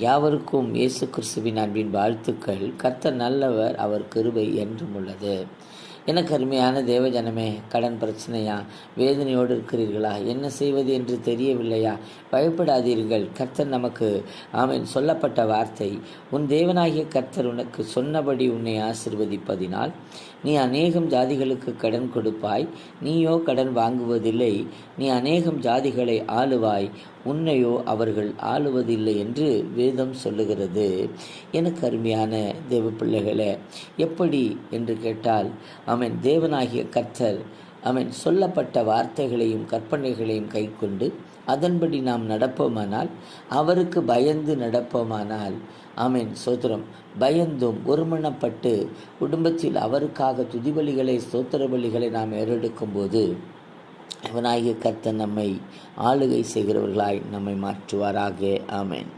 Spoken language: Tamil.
யாவருக்கும் இயேசு கிறிஸ்துவின் அன்பின் வாழ்த்துக்கள். கர்த்தர் நல்லவர் அவர் கிருபை என்றும் உள்ளது. எனக்கு அருமையான தேவஜனமே கடன் பிரச்சனையா? வேதனையோடு இருக்கிறீர்களா? என்ன செய்வது என்று தெரியவில்லையா? பயப்படாதீர்கள் கர்த்தர் நமக்கு ஆமீன் சொல்லப்பட்ட வார்த்தை. உன் தேவனாகிய கர்த்தர் உனக்கு சொன்னபடி உன்னை ஆசிர்வதிப்பதினால் நீ அநேகம் ஜாதிகளுக்கு கடன் கொடுப்பாய் நீயோ கடன் வாங்குவதில்லை நீ அநேகம் ஜாதிகளை ஆளுவாய் உன்னையோ அவர்கள் ஆளுவதில்லை என்று வேதம் சொல்லுகிறது. எனக்கு அருமையான தேவ பிள்ளைகளே எப்படி என்று கேட்டால் அவன் தேவனாகிய கர்த்தர் அவன் சொல்லப்பட்ட வார்த்தைகளையும் கற்பனைகளையும் கைக்கொண்டு அதன்படி நாம் நடப்போமானால் அவருக்கு பயந்து நடப்போமானால். அவன் சோத்திரம். பயந்தும் ஒருமணப்பட்டு குடும்பத்தில் அவருக்காக துதிபலிகளை சோத்திர பலிகளை நாம் ஏறெடுக்கும் போது அவனாகிய கர்த்தன் நம்மை ஆளுகை செய்கிறவர்களாய் நம்மை மாற்றுவாராக. ஆமேன்.